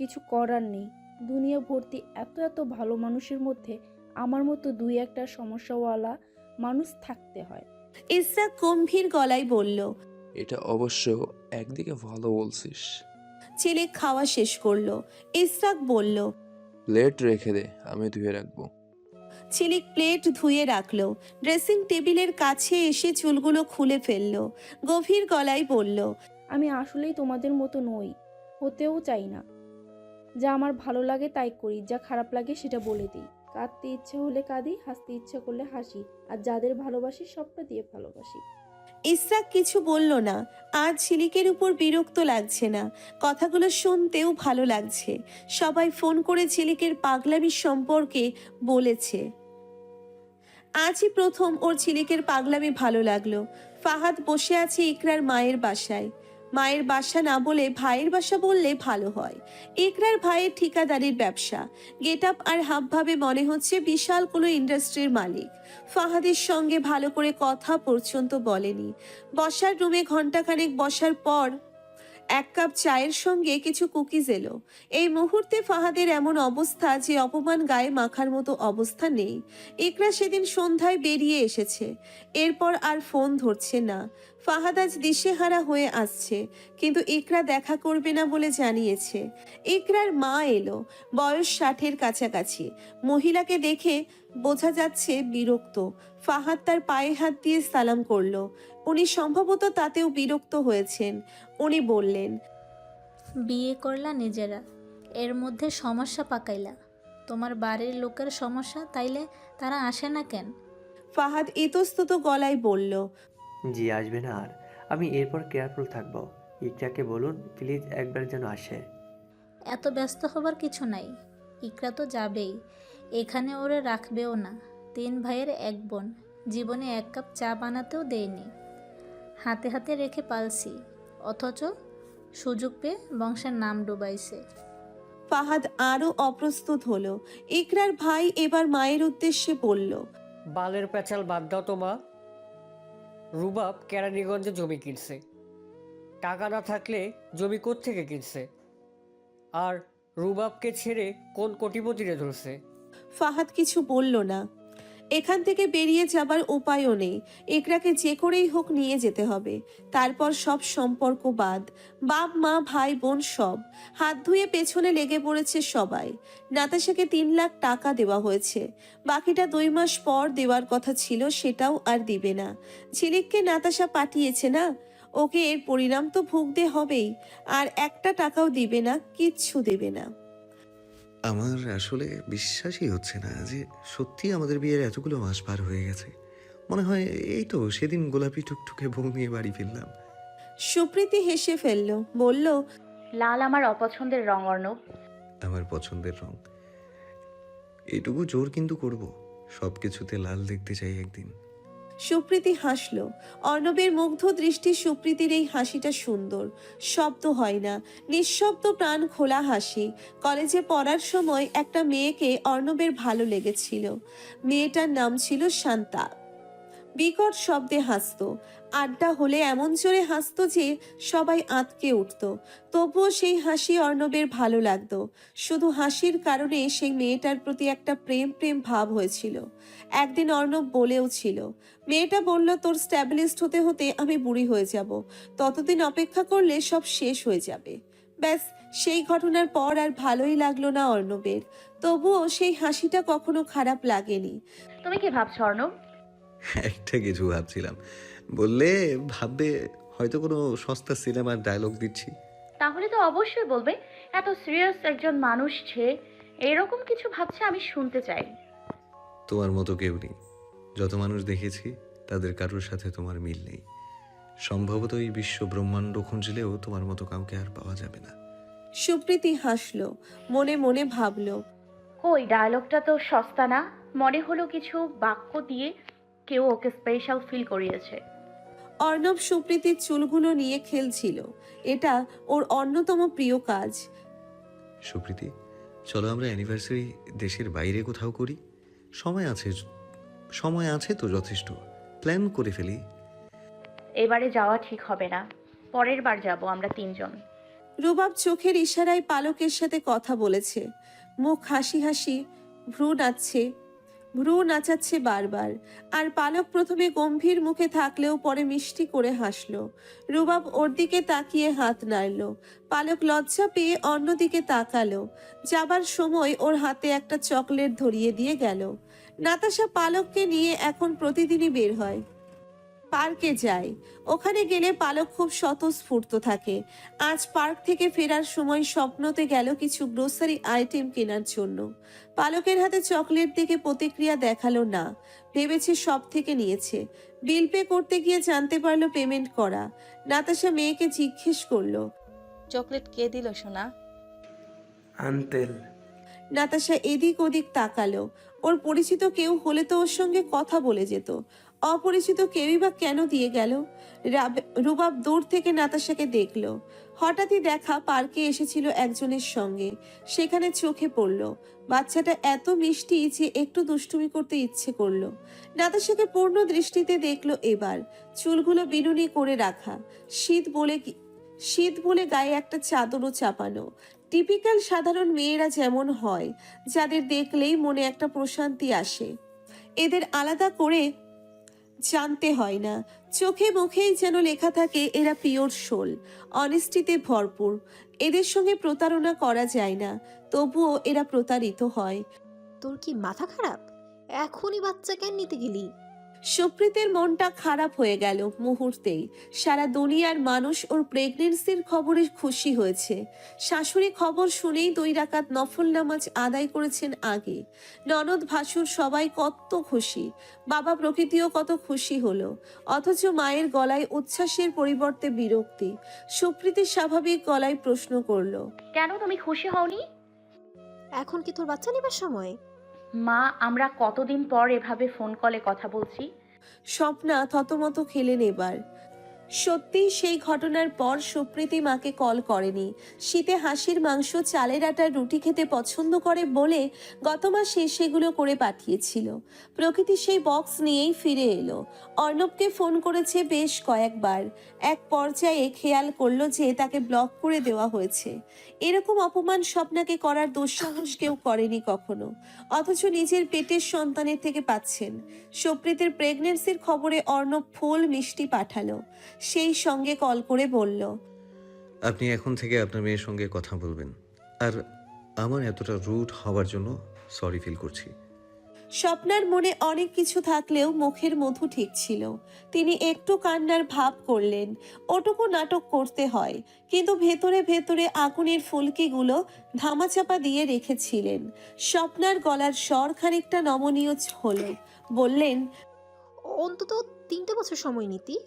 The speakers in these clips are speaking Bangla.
কিছু করার নেই। দুনিয়া ভর্তি এত এত ভালো মানুষের মধ্যে আমার মতো দুই একটা সমস্যাওয়ালা মানুষ থাকতে হয়। ইসরাক গম্ভীর গলায় বলল এটা অবশ্য একদিকে ভালো বলছিস। ছেলে খাওয়া শেষ করল। ইসরাক বলল প্লেট রেখে দে আমি ধুয়ে রাখব। ছেলে প্লেট ধুয়ে রাখল। ড্রেসিং টেবিলের কাছে এসে চুলগুলো খুলে ফেলল। গভীর গলায় বলল আমি আসলেই তোমাদের মতো নই হতেও চাই না। যা আমার ভালো লাগে তাই করি, যা খারাপ লাগে সেটা বলে দিই। কাঁদতে ইচ্ছে হলে কাঁদি, হাসতে ইচ্ছে করলে হাসি, আর যাদের ভালোবাসি সবটা দিয়ে ভালোবাসি। ইসরাক কিছু বলল না, আর ঝিলিকের উপর বিরক্ত লাগছে না। কথাগুলো শুনতেও ভালো লাগছে। সবাই ফোন করে ঝিলিকের পাগলামি সম্পর্কে বলেছে। আজই প্রথম ওর ঝিলিকের পাগলামি ভালো লাগল। ফাহাদ বসে আছে ইকরার মায়ের বাসায়। মায়ের বাসা না বলে ভাইয়ের বাসা বললে ভালো হয়। একরার ভাইয়ের ঠিকাদারির ব্যবসা। গেট আপ আর হাবভাবে মনে হচ্ছে বিশাল কোনো ইন্ডাস্ট্রির মালিক। ফাহাদের সঙ্গে ভালো করে কথা পর্যন্ত বলেনি। বসার রুমে ঘন্টাখানেক বসার পর এক কাপ চায়ের সঙ্গে কিছু কুকিজ এলো। এই মুহূর্তে ফাহাদের এমন অবস্থা যে অপমান গায়ে মাখার মতো অবস্থা নেই। ইকরা সেদিন সন্ধ্যায় বেরিয়ে এসেছে। এরপর আর ফোন ধরছে না। ফাহাদ আজ দিশেহারা হয়ে আসছে, কিন্তু ইকরা দেখা করবে না বলে জানিয়েছে। ইকরার মা এলো, বয়স ষাটের কাছাকাছি। মহিলাকে দেখে বোঝা যাচ্ছে বিরক্ত। ফাহাদ তার পায়ে হাত দিয়ে সালাম করল। উনি সম্ভবত তাতেও বিরক্ত হয়েছেন। উনি বললেন বিয়ে করলা নিজেরা এর মধ্যে সমস্যা পাকাইলা। তোমার বাড়ির লোকের সমস্যা তাইলে তারা আসে না কেন? ফাহাদ ইতস্তত গলায় বলল জি আসবে না আর। আমি এরপর কেয়ারফুল থাকব। ইকরাকে বলুন প্লিজ একবার যেন আসে। এত ব্যস্ত হবার কিছু নাই। ইকরা তো যাবেই। এখানে ওরে রাখবেও না। তিন ভাইয়ের এক বোন। জীবনে এক কাপ চা বানাতেও দেয়নি। হাতে হাতে রেখে পালছি অথচ সুযোগ পেয়ে বংশের নাম ডুবাইছে। ফাহাদ আরও অপ্রস্তুত হলো। ইকরার ভাই এবার মায়ের উদ্দেশ্যে বলল বালের প্যাচাল বাদ দাও তো মা। রুবাব কেরানীগঞ্জে জমি কিনছে। টাকা না থাকলে জমি থেকে কিনছে? আর রুবাবকে ছেড়ে কোন কোটিপতিরে ধরছে? ফাহাদ কিছু বলল না। এখান থেকে বেরিয়ে যাবার উপায়ও নেই। একরাকে যে করেই হোক নিয়ে যেতে হবে। তারপর সব সম্পর্ক বাদ। বাপ, মা, ভাই, বোন সব। হাত ধুয়ে পেছনে লেগে পড়েছে সবাই। নাতাশাকে তিন লাখ টাকা দেওয়া হয়েছে। বাকিটা দুই মাস পর দেওয়ার কথা ছিল সেটাও আর দিবে না। ঝিলিককে নাতাশা পাঠিয়েছে না? ওকে এর পরিণাম তো ভুগতে হবেই। আর একটা টাকাও দিবে না, কিচ্ছু দেবে না। আমার আসলে বিশ্বাসই হচ্ছে না যে সত্যি আমাদের বিয়ের এতগুলো মাস পার হয়ে গেছে। মনে হয় এই তো সেদিন গোলাপি টুকটুকে বউ নিয়ে বাড়ি ফিরলাম। সুপ্রীতি হেসে ফেলল বলল লাল আমার অপছন্দের রং অর্ণব। আমার পছন্দের রং। এটুকু জোর কিন্তু করব। সব কিছুতে লাল দেখতে চাই একদিন। সুপ্রীতি হাসল। অর্ণবের মুগ্ধ দৃষ্টি সুপ্রীতির এই হাসিটা সুন্দর। শব্দ হয় না। নিঃশব্দ প্রাণ খোলা হাসি। কলেজে পড়ার সময় একটা মেয়েকে অর্ণবের ভালো লেগেছিল। মেয়েটার নাম ছিল শান্তা। বিকট শব্দে হাসতো। আড্ডা হলে এমন জোরে হাসতো যে সবাই আঁতকে উঠত। তবুও সেই হাসি অর্ণবের ভালো লাগতো। শুধু হাসির কারণে সেই মেয়েটার প্রতি একটা প্রেম প্রেম ভাব হয়েছিল। একদিন অর্ণব বলেও ছিল, মেয়েটা বলল, তোর স্ট্যাবলিশড হতে হতে আমি বুড়ি হয়ে যাব। ততদিন অপেক্ষা করলে সব শেষ হয়ে যাবে। ব্যাস, সেই ঘটনার পর আর ভালোই লাগল না অর্ণবের। তবুও সেই হাসিটা কখনো খারাপ লাগেনি। তুমি কি ভাবছ অর্ণব? একটা কিছু ভাবছিলাম। বললে ভাববে হয়তো কোনো সস্তা সিনেমার ডায়লগ দিচ্ছি। তাহলে তো অবশ্যই বলবে এত সিরিয়াস একজন মানুষ যে এরকম কিছু ভাবছে আমি শুনতে চাই। তোমার মতো কেউ নেই। যত মানুষ দেখেছি তাদের কারোর সাথে তোমার মিল নেই। সম্ভবত এই বিশ্ব ব্রহ্মাণ্ড খুঁজলেও তোমার মতো কাউকে আর পাওয়া যাবে না। সুপ্রীতি হাসলো মনে মনে ভাবলো। কই ডায়লগটা তো সস্তা না? মনে হলো কিছু বাক্য দিয়ে কেউ ওকে স্পেশাল ফিল করিয়েছে। অর্ণব সুপ্রীতির চুলগুলো নিয়ে খেলছিল। এটা ওর অন্যতম প্রিয় কাজ। সুপ্রীতি চলো আমরা অ্যানিভার্সারি দেশের বাইরে কোথাও করি। সময় আছে সময় আছে তো যথেষ্ট। প্ল্যান করে ফেলি। এবারে যাওয়া ঠিক হবে না। পরের বার যাব আমরা তিনজন। রুবাব চোখের ইশারায় পালকের সাথে কথা বলেছে। মুখ হাসি হাসি ভ্রু নাচছে। ভ্রু নাচাচ্ছে বারবার, আর পালক প্রথমে গম্ভীর মুখে থাকলেও পরে মিষ্টি করে হাসল। রুবাব ওর দিকে তাকিয়ে হাত নাড়ল। পালক লজ্জা পেয়ে অন্যদিকে তাকালো। যাবার সময় ওর হাতে একটা চকলেট ধরিয়ে দিয়ে গেল। নাতাশা পালককে নিয়ে এখন প্রতিদিনই বের হয়। পার্কে যায় ওখানে গেলে পালক খুব স্বতঃস্ফূর্ত থাকে। আজ পার্ক থেকে ফেরার সময় স্বপ্নতে গেল কিছু গ্রোসারি আইটেম কেনার জন্য। পালকের হাতে চকলেট দেখে প্রতিক্রিয়া দেখাল না। ভেবেছে সব থেকে নিয়েছে। বিল পে করতে গিয়ে জানতে পারল পেমেন্ট করা। নাতাশা মেয়েকে জিজ্ঞেস করল চকলেট কে দিল সোনা? আন্তেল। নাতাশা এদিক ওদিক তাকালো। ওর পরিচিত কেউ হলে তো ওর সঙ্গে কথা বলে যেত। অপরিচিত কেউই বা কেন দিয়ে গেল? রাব- রুবাব দূর থেকে নাতাশাকে দেখল। হঠাৎই দেখা পার্কে এসেছিল একজনের সঙ্গে। সেখানে চোখে পড়ল। বাচ্চাটা এত মিষ্টি যে একটু দুষ্টুমি করতে ইচ্ছে করল। নাতাশাকে পূর্ণ দৃষ্টিতে দেখল এবার। চুলগুলো বিনুনি করে রাখা। শীত বলে শীত বলে গায়ে একটা চাদরও চাপানো। টিপিক্যাল সাধারণ মেয়েরা যেমন হয়, যাদের দেখলেই মনে একটা প্রশান্তি আসে। এদের আলাদা করে জানতে হয় না। চোখে মুখেই যেন লেখা থাকে, এরা পিওর শোল। অনেস্টিতে ভরপুর। এদের সঙ্গে প্রতারণা করা যায় না। তবুও এরা প্রতারিত হয়। তোর কি মাথা খারাপ? এখনই বাচ্চা কেন নিতে গেলি? সুপ্রীতের মনটা খারাপ হয়ে গেল মুহূর্তেই। সারা দুনিয়ার মানুষ ওর প্রেগনেন্সির খবরে খুশি হয়েছে। শাশুড়ি খবর শুনেই দুই রাকাত নফল নামাজ আদায় করেছেন আগে। ননদ ভাসুর সবাই কত খুশি। বাবা প্রকৃতিও কত খুশি হলো। অথচ মায়ের গলায় উচ্ছ্বাসের পরিবর্তে বিরক্তি। সুপ্রীতি স্বাভাবিক গলায় প্রশ্ন করল কেন তুমি খুশি হওনি? এখন কি তোর বাচ্চা নেবার সময়? মা আমরা কতদিন পর এভাবে ফোন কলে কথা বলছি? স্বপ্না থতমত খেলেন এবার। সত্যি সেই ঘটনার পর সুপ্রীতি মাকে কল করেনি। শীতে হাসির মাংস, চালের আটার রুটি খেতে পছন্দ করে বলে গত মাসে সেগুলো করে পাঠিয়েছিল। প্রকৃতি সেই বক্স নিয়েই ফিরে এলো। অর্ণবকে ফোন করেছে বেশ কয়েকবার। এক পর্যায়ে খেয়াল করল যে তাকে ব্লক করে দেওয়া হয়েছে। এরকম অপমান স্বপ্নাকে করার দুঃসাহস কেউ করেনি কখনো। অথচ নিজের পেটের সন্তানের থেকে পাচ্ছেন। সুপ্রীতির প্রেগনেন্সির খবরে অর্ণব ফুল মিষ্টি পাঠালো। সেই সঙ্গে কল করে বলল আপনি এখন থেকে আপনার মেয়ের সঙ্গে কথা বলবেন। আর আমার এতটা রুট হওয়ার জন্য সরি ফিল করছি। স্বপ্নার মনে অনেক কিছু থাকলেও মুখের মধু ঠিক ছিল। তিনি একটু কান্নার ভাব করলেন ওটুকু নাটক করতে হয়। কিন্তু ভেতরে ভেতরে আগুনের ফুলকিগুলো ধামাচাপা দিয়ে রেখেছিলেন। স্বপ্নার গলার স্বর খানিকটা নমনীয় হল। বললেন অন্তত তিনটে বছর সময় নিতি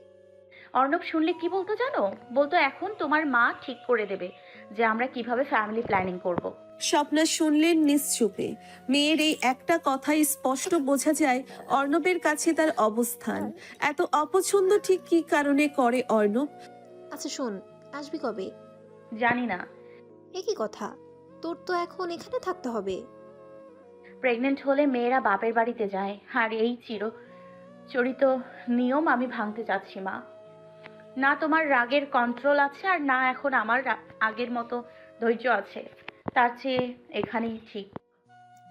অর্ণব শুনলে কি বলতো জানো? বলতো এখন তোমার মা ঠিক করে দেবে যে আমরা কীভাবে ফ্যামিলি প্ল্যানিং করব। স্বপ্না শুনলেন নিশ্চুপে। মেয়ের এই একটা কথাই স্পষ্ট বোঝা যায় অর্ণবের কাছে তার অবস্থান। এত অপছন্দ ঠিক কি কারণে করে অর্ণব? আচ্ছা শোন আসবি কবে? জানি না। একই কথা? তোর তো এখন এখানে থাকতে হবে। প্রেগনেন্ট হলে মেয়েরা বাপের বাড়িতে যায়। আর এই চির চরিত নিয়ম আমি ভাঙতে চাচ্ছি মা। না তোমার রাগের কন্ট্রোল আছে আর না এখন আমার আগের মতো ধৈর্য আছে। তার চেয়ে এখানেই ঠিক।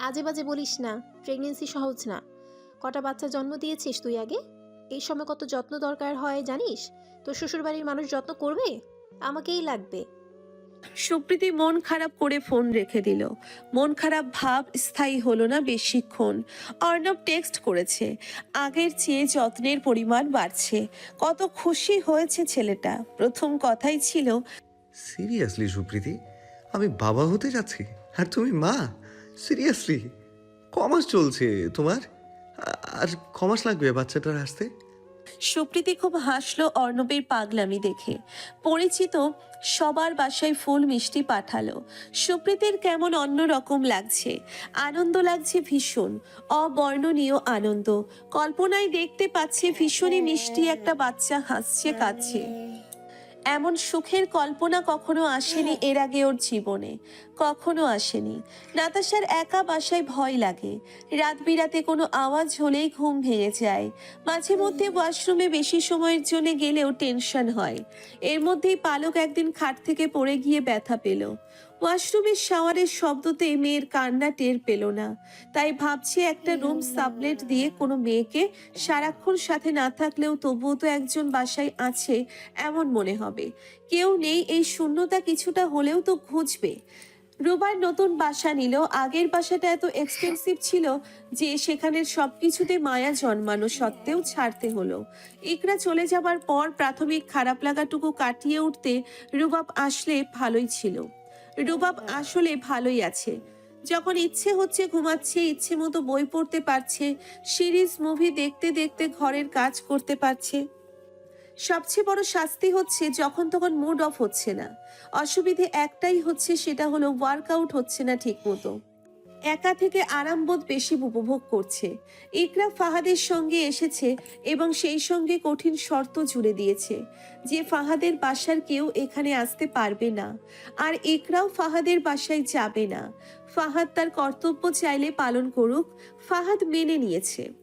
আজে বাজে বলিস না প্রেগনেন্সি সহজ না। কটা বাচ্চা জন্ম দিয়েছিস তুই আগে? এই সময় কত যত্ন দরকার হয় জানিস? তোর শ্বশুরবাড়ির মানুষ যত্ন করবে? আমাকেই লাগবে। সুপ্রীতি মন খারাপ করে ফোন রেখে দিল। মন খারাপ ভাব স্থায়ী হলো না বেশিক্ষণ। অর্ণব টেক্সট করেছে, আগের চেয়ে যত্নের পরিমাণ বাড়ছে। কত খুশি হয়েছে ছেলেটা। প্রথম কথাই ছিল, সিরিয়াসলি সুপ্রীতি, আমি বাবা হতে যাচ্ছি, আর তুমি মা? সিরিয়াসলি? কমাস চলছে তোমার? আর কমাস লাগবে বাচ্চাটার আসতে? সুপ্রীতি খুব হাসলো অর্ণবের পাগলামি দেখে। পরিচিত সবার বাসায় ফুল মিষ্টি পাঠালো। সুপ্রীতির কেমন অন্য রকম লাগছে? আনন্দ লাগছে ভীষণ। অবর্ণনীয় আনন্দ। কল্পনায় দেখতে পাচ্ছে ভীষণই মিষ্টি একটা বাচ্চা হাসছে কাঁদছে। এমন সুখের কল্পনা কখনো আসেনি এর আগে ওর জীবনে। কখনো আসেনি। নাতাশার একা বাসায় ভয় লাগে। রাত বিরাতে কোনো আওয়াজ হলেই ঘুম ভেঙে যায়। মাঝে মধ্যে ওয়াশরুমে বেশি সময়ের জন্য গেলেও টেনশন হয়। এর মধ্যেই পালক একদিন খাট থেকে পড়ে গিয়ে ব্যথা পেল। ওয়াশরুমের শাওয়ারের শব্দতে মেয়ের কান্না টের পেল না। তাই ভাবছি একটা রুম সাবলেট দিয়ে কোনো মেয়েকে সারাক্ষণ সাথে না থাকলেও তবুও তো একজন বাসায় আছে এমন মনে হবে। কেউ নেই এই শূন্যতা কিছুটা হলেও তো ঘুচবে। রুবার নতুন বাসা নিল, আগের বাসাটা এত এক্সপেন্সিভ ছিল যে সেখানের সব কিছুতে মায়া জন্মানো সত্ত্বেও ছাড়তে হলো। ইকরা চলে যাবার পর প্রাথমিক খারাপ লাগাটুকু কাটিয়ে উঠতে রুবাব আসলে ভালোই ছিল। রুবাব আসলে ভালোই আছে। যখন ইচ্ছে হচ্ছে ঘুমাচ্ছে, ইচ্ছে মতো বই পড়তে পারছে, সিরিজ, মুভি দেখতে দেখতে ঘরের কাজ করতে পারছে। সবচেয়ে বড় শাস্তি হচ্ছে যখন তখন মুড অফ হচ্ছে না। অসুবিধে একটাই হচ্ছে সেটা হলো ওয়ার্কআউট হচ্ছে না ঠিক মতো একা থেকে আরামবোধ বেশি উপভোগ করছে। ইকরা ফাহাদের সঙ্গে এসেছে এবং সেই সঙ্গে কঠিন শর্ত জুড়ে দিয়েছে যে ফাহাদের বাসার কেউ এখানে আসতে পারবে না। আর ইকরাও ফাহাদের বাসায় যাবে না। ফাহাদ তার কর্তব্য চাইলে পালন করুক। ফাহাদ মেনে নিয়েছে।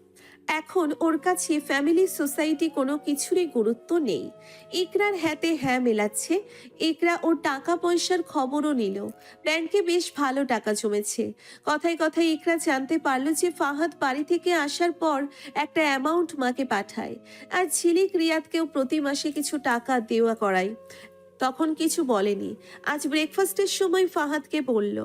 এখন ওর কাছে ফ্যামিলি সোসাইটি কোনো কিছুরই গুরুত্ব নেই। ইকরার হ্যাতে হ্যাঁ মেলাচ্ছে। ইকরা ওর টাকা পয়সার খবরও নিল। ব্যাংকে বেশ ভালো টাকা জমেছে। কথায় কথায় ইকরা জানতে পারল যে ফাহাদ বাড়ি থেকে আসার পর একটা অ্যামাউন্ট মাকে পাঠায়। আর ঝিলিক রিয়াদকেও প্রতি মাসে কিছু টাকা দেওয়া করায়। তখন কিছু বলেনি। আজ ব্রেকফাস্টের সময় ফাহাদকে বলল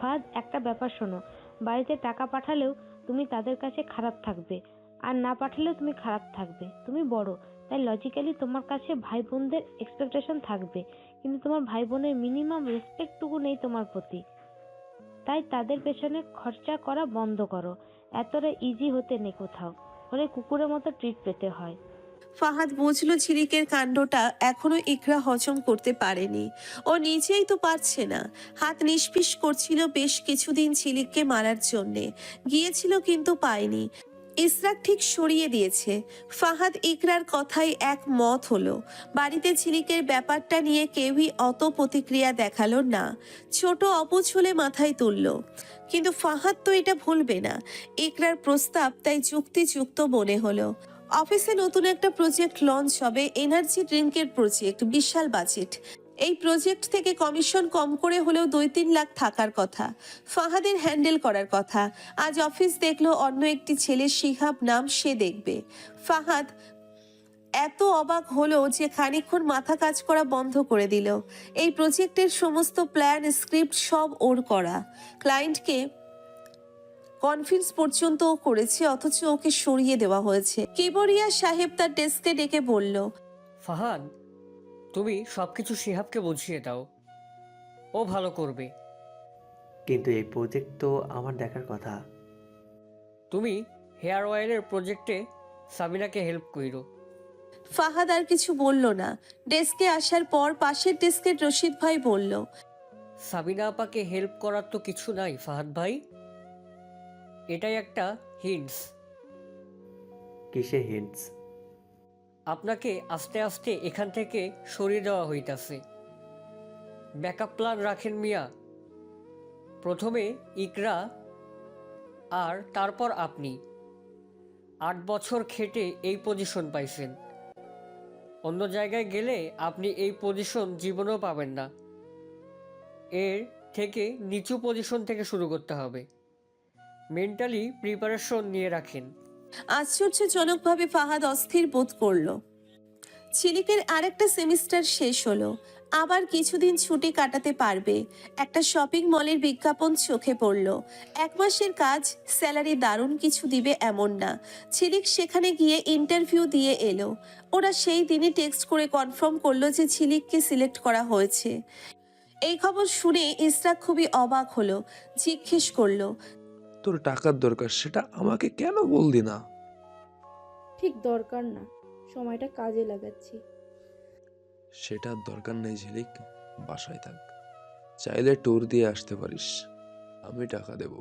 ফাজ একটা ব্যাপার শোনো। বাড়িতে টাকা পাঠালেও তুমি তাদের কাছে খারাপ থাকবে। আর না পাঠালেও তুমি খারাপ থাকবে। তুমি বড়, তাই লজিক্যালি তোমার কাছে ভাই বোনদের এক্সপেকটেশন থাকবে। কিন্তু তোমার ভাই বোনের মিনিমাম রেসপেক্টটুকু নেই তোমার প্রতি। তাই তাদের পেছনে খরচা করা বন্ধ করো। এতটা ইজি হতে নেই কোথাও। হলে কুকুরের মতো ট্রিট পেতে হয়। ফাহাদ বুঝলো ঝিলিকের কাণ্ডটা এখনও ইকরা হজম করতে পারেনি। ও নিজেই তো পারছে না। হাত নিষ্পিস করছিল বেশ কিছুদিন ঝিলিককে মারার জন্যে। গিয়েছিল কিন্তু পায়নি। ইসরাক ঠিক সরিয়ে দিয়েছে। ফাহাদ ইকরার কথাই এক মত হলো। বাড়িতে ঝিলিকের ব্যাপারটা নিয়ে কেউই অত প্রতিক্রিয়া দেখাল না। ছোট অপুছ হলে মাথায় তুলল। কিন্তু ফাহাদ তো এটা ভুলবে না। ইকরার প্রস্তাব তাই যুক্তিযুক্ত মনে হলো। অফিসে নতুন একটা প্রজেক্ট লঞ্চ হবে, এনার্জি ড্রিঙ্কের প্রজেক্ট, বিশাল বাজেট। এই প্রজেক্ট থেকে কমিশন কম করে হলেও দুই তিন লাখ থাকার কথা। ফাহাদের হ্যান্ডেল করার কথা। আজ অফিস দেখল অন্য একটি ছেলে শিহাব নাম সে দেখবে। ফাহাদ এত অবাক হলো যে খানিকক্ষণ মাথা কাজ করা বন্ধ করে দিল। এই প্রজেক্টের সমস্ত প্ল্যান, স্ক্রিপ্ট সব ওর করা। ক্লায়েন্টকে কনফিডেন্স পর্যন্ত ও করেছে অথচ ওকে সরিয়ে দেওয়া হয়েছে। কেবরিয়া সাহেব তার ডেস্কে ডেকে বলল ফাহাদ তুমি সব কিছু শিহাবকে বুঝিয়ে দাও। ও ভালো করবে। কিন্তু এই প্রজেক্ট তো আমার দেখার কথা। তুমি হেয়ার অয়েলের প্রজেক্টে সাবিনাকে হেল্প কইরো ফাহাদ আর কিছু বলল না। ডেস্কে আসার পর পাশের ডেস্কের রশিদ ভাই বলল সাবিনা আপাকে হেল্প করার তো কিছু নাই ফাহাদ ভাই। এটাই একটা হিন্টস কিসে হিন্টস আপনাকে আস্তে আস্তে এখান থেকে সরিয়ে দেওয়া হইতাছে। ব্যাকআপ প্ল্যান রাখেন মিয়া। প্রথমে ইকরা আর তারপর আপনি। আট বছর খেটে এই পজিশন পাইছেন। অন্য জায়গায় গেলে আপনি এই পজিশন জীবনেও পাবেন না। এর থেকে নিচু পজিশন থেকে শুরু করতে হবে। মেন্টালি প্রিপারেশন নিয়ে রাখেন। আশ্চর্যজনকভাবে ফাহাদ অস্থির বোধ করল। ছিলিকের আরেকটা সেমিস্টার শেষ হলো। আবার কিছুদিন ছুটি কাটাতে পারবে। একটা শপিং মলের বিজ্ঞাপন চোখে পড়ল। এক মাসের কাজ, স্যালারি দারুণ কিছু দিবে এমন না। ছিলিক সেখানে গিয়ে ইন্টারভিউ দিয়ে এলো। ওরা সেই দিনই টেক্সট করে কনফার্ম করল যে ছিলিককে সিলেক্ট করা হয়েছে। এই খবর শুনে ইসরাক খুবই অবাক হলো, জিজ্ঞেস করল তোর টাকার দরকার সেটা আমাকে কেন বললি না? ঠিক দরকার না সময়টা কাজে লাগাচ্ছি। সেটার দরকার নেই ঝিলিক বাসায় থাক। চাইলে ট্যুর দিয়ে আসতে পারিস আমি টাকা দেব।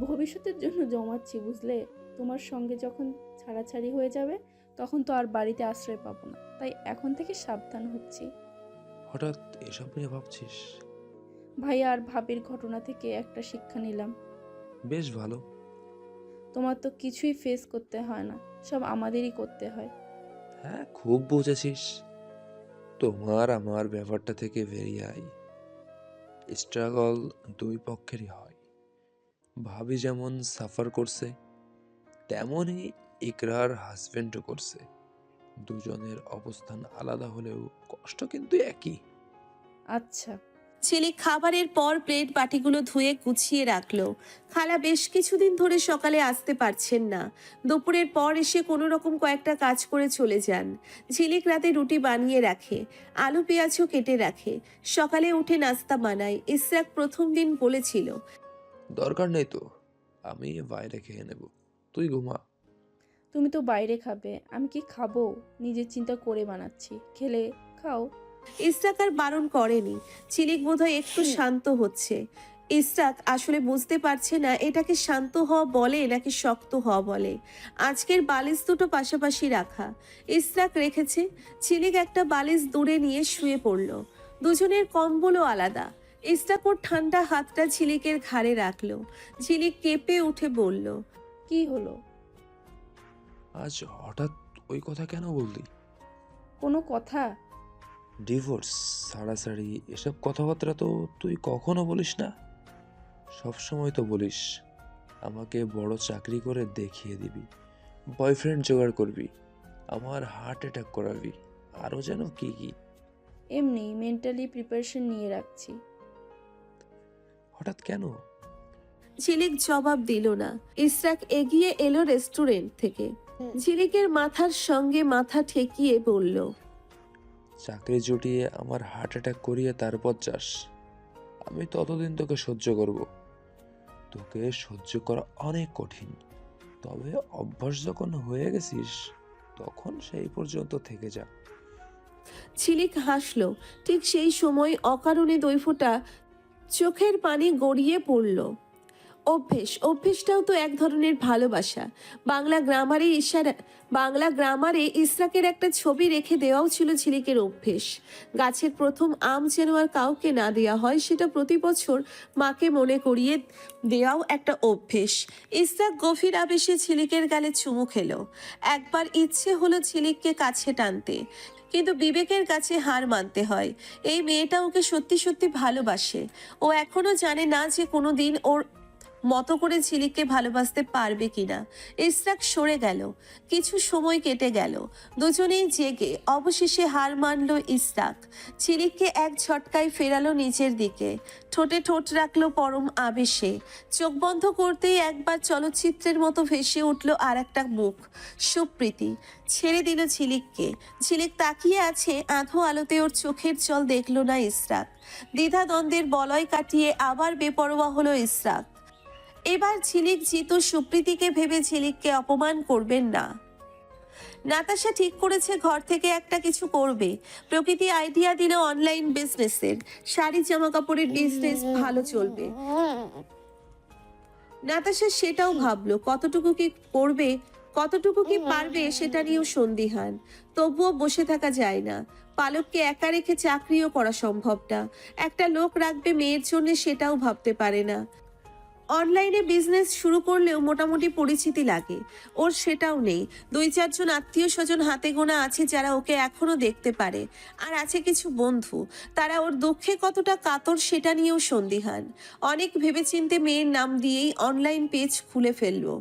ভবিষ্যতের জন্য জমাচ্ছি বুঝলে? তোমার সঙ্গে যখন ছাড়াছাড়ি হয়ে যাবে তখন তো আর বাড়িতে আশ্রয় পাবো না তাই এখন থেকে সাবধান হচ্ছি। হঠাৎ এসব নিয়ে ভাবছিস? ভাইয়া আর ভাবির ঘটনা থেকে একটা শিক্ষা নিলাম। বেশ ভালো। তোমার তো কিছুই ফেস করতে হয় না সব আমাদেরই করতে হয়। হ্যাঁ খুব বুঝেছিস। তোমার আমার ব্যাপারটা থেকে বেরিয়ে আই। স্ট্রাগল দুই পক্ষেরই হয়। ভাবি যেমন সাফার করছে তেমনই ইকরার হাজবেন্ডও করছে। দুজনের অবস্থান আলাদা হলেও কষ্ট কিন্তু একই। আচ্ছা। ছেলে খাবারের পর প্লেট বাটিগুলো ধুয়ে গুছিয়ে রাখল। খালা বেশ কিছুদিন ধরে সকালে আসতে পারছেন না। দুপুরের পর এসে কোনো রকম কয়েকটা কাজ করে চলে যান। ঝিলিক রাতে রুটি বানিয়ে রাখে আলু পেঁয়াজও কেটে রাখে। সকালে উঠে নাস্তা বানায় ইসরাক প্রথম দিন বলেছিল। দরকার নেই তো আমি বাইরে খেয়ে নেব। তুই ঘুমা। তুমি তো বাইরে খাবে আমি কি খাব? নিজের চিন্তা করে বানাচ্ছি। খেলে খাও। ইসরাক আর বারণ করেনি। ঝিলিক বোধহয় একটু শান্ত হচ্ছে। ইসরাক আসলে বুঝতে পারছে না এটাকে শান্ত হওয়া বলে নাকি শক্ত হওয়া বলে। আজকের বালিশ দুটো পাশাপাশি রাখা। ইসরাক রেখেছে ঝিলিক একটা বালিশ দূরে নিয়ে শুয়ে পড়ল। দুজনের কম্বলও আলাদা। ইসরাক ওর ঠান্ডা হাতটা ঝিলিকের ঘাড়ে রাখল। ঝিলিক কেঁপে উঠে বলল কি হলো? আজ হঠাৎ ওই কথা কেন বললি? কোনো কথা? ডিভোর্স ছাড়াছাড়ি এসব কথাবার্তা তো তুই কখনো বলিস না? সব সময় তো বলিস আমাকে বড় চাকরি করে দেখিয়ে দিবি বয়ফ্রেন্ড জোগাড় করবি আমার হার্ট অ্যাটাক করাবি আরও যেন কি কি। এমনি মেন্টালি প্রিপারেশন নিয়ে রাখছি। হঠাৎ কেন? ঝিলিক জবাব দিল না। ইসরাক এগিয়ে এলো রেস্টুরেন্ট থেকে। ঝিলিকের মাথার সঙ্গে মাথা ঠেকিয়ে বলল চাকরি জুটিয়ে আমার হার্ট অ্যাটাক করিয়ে তারপর যাস। আমি ততদিন তোকে সহ্য করব। তোকে সহ্য করা অনেক কঠিন। তবে অভ্যাস যখন হয়ে গেছিস, তখন সেই পর্যন্ত থেকে যা। ছিলিক হাসল। ঠিক সেই সময় অকারণে দুই ফোঁটা চোখের পানি গড়িয়ে পড়ল। অভ্যেস, অভ্যেসটাও তো এক ধরনের ভালোবাসা। বাংলা গ্রামারে ইশারা, বাংলা গ্রামারে ইসরাকের একটা ছবি রেখে দেওয়াও ছিল ঝিলিকের অভ্যেস। গাছের প্রথম আম যেন আর কাউকে না দেওয়া হয়, সেটা প্রতি বছর মাকে মনে করিয়ে দেওয়াও একটা অভ্যেস। ইসরাক গভীর আবেশে ঝিলিকের গালে চুমু খেলো। একবার ইচ্ছে হলো ঝিলিককে কাছে টানতে, কিন্তু বিবেকের কাছে হার মানতে হয়। এই মেয়েটা ওকে সত্যি সত্যি ভালোবাসে। ও এখনও জানে না যে কোনো দিন ওর মতো করে ঝিলিককে ভালোবাসতে পারবে কিনা। ইসরাক সরে গেল। কিছু সময় কেটে গেল। দুজনেই জেগে অবশেষে হার মানল ইসরাক। ঝিলিককে এক ঝটকায় ফেরালো নিচের দিকে। ঠোঁটে ঠোঁট রাখল পরম আবেশে। চোখ বন্ধ করতেই একবার চলচ্চিত্রের মতো ভেসে উঠল আর একটা মুখ, সুপ্রীতি। ছেড়ে দিল ঝিলিককে। ঝিলিক তাকিয়ে আছে, আধো আলোতে ওর চোখের জল দেখল না ইসরাক। দ্বিধা দ্বন্দ্বের বলয় কাটিয়ে আবার বেপরোয়া হলো ইসরাক। এবার ঝিলিক জিত সুপ্রীতিকে ভেবে ঝিলিককে অপমান করবেন না। নাতাশা ঠিক করেছে ঘর থেকে একটা কিছু করবে। প্রকৃতি আইডিয়া দিল অনলাইন বিজনেসের শাড়ি জামা কাপড়ের বিজনেস ভালো চলবে। নাতাশা সেটাও ভাবলো, কতটুকু কি করবে, কতটুকু কি পারবে সেটা নিয়েও সন্দিহান। তবুও বসে থাকা যায় না। পালককে একা রেখে চাকরিও করা সম্ভব না একটা লোক রাখবে মেয়ের জন্য সেটাও ভাবতে পারে না। অনলাইনে বিজনেস শুরু করলেও মোটামুটি পরিচিতি লাগে। ওর সেটাও নেই। দুই চারজন আত্মীয় স্বজন হাতে গোনা আছে যারা ওকে এখনও দেখতে পারে। আর আছে কিছু বন্ধু। তারা ওর দুঃখে কতটা কাতর সেটা নিয়েও সন্দিহান। অনেক ভেবেচিন্তে মেয়ের নাম দিয়েই অনলাইন পেজ খুলে ফেলল।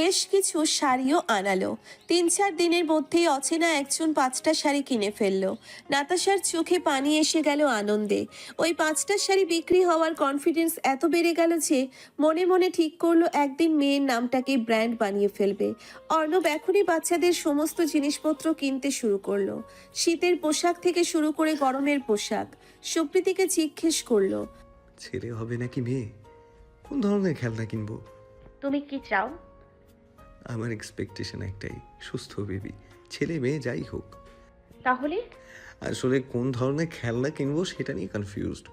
বেশ কিছু শাড়িও আনালো। তিন চার দিনের মধ্যেই অচেনা একজন পাঁচটা শাড়ি কিনে ফেলল। নাতাশার চোখে পানি এসে গেল আনন্দে। ওই পাঁচটা শাড়ি বিক্রি হওয়ার কনফিডেন্স এত বেড়ে গেল যে মনে মনে ঠিক করল একদিন মেয়ের নামটাকে ব্র্যান্ড বানিয়ে ফেলবে। অর্ণব এখনই বাচ্চাদের সমস্ত জিনিসপত্র কিনতে শুরু করল। শীতের পোশাক থেকে শুরু করে গরমের পোশাক। সুপ্রীতিকে জিজ্ঞেস করল ছেলে হবে নাকি মেয়ে? কোন ধরনের খেলনা কিনবো? তুমি কি চাও? আমার এক্সপেকটেশন একটাই সুস্থ বেবি ছেলে মেয়ে যাই হোক। তাহলে? আসলে কোন ধরনের খেলনা কিনবো সেটা নিয়ে কনফিউজড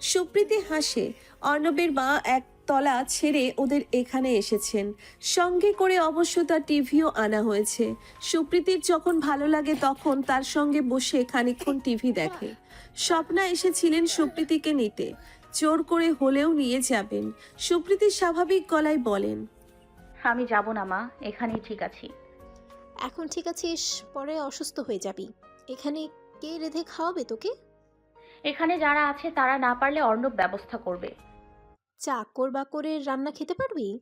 সুপ্রীতি হাসে অর্ণবের মা এক তলা ছেড়ে ওদের এখানে এসেছেন। সঙ্গে করে অবশ্য তার টিভিও আনা হয়েছে। সুপ্রীতির যখন ভালো লাগে তখন তার সঙ্গে বসে খানিকক্ষণ টিভি দেখে। স্বপ্না এসেছিলেন সুপ্রীতিকে নিতে। জোর করে হলেও নিয়ে যাবেন। সুপ্রীতি স্বাভাবিক গলায় বলেন আমি যাব না মা। এখানেই ঠিক আছি। এখন ঠিক আছিস পরে অসুস্থ হয়ে যাবি। এখানে কে রেধে খাওয়াবে তোকে? এখানে যারা আছে তারা না পারলে অর্ণব ব্যবস্থা করবে। চাকর বাকরের রান্না খেতে পারবি?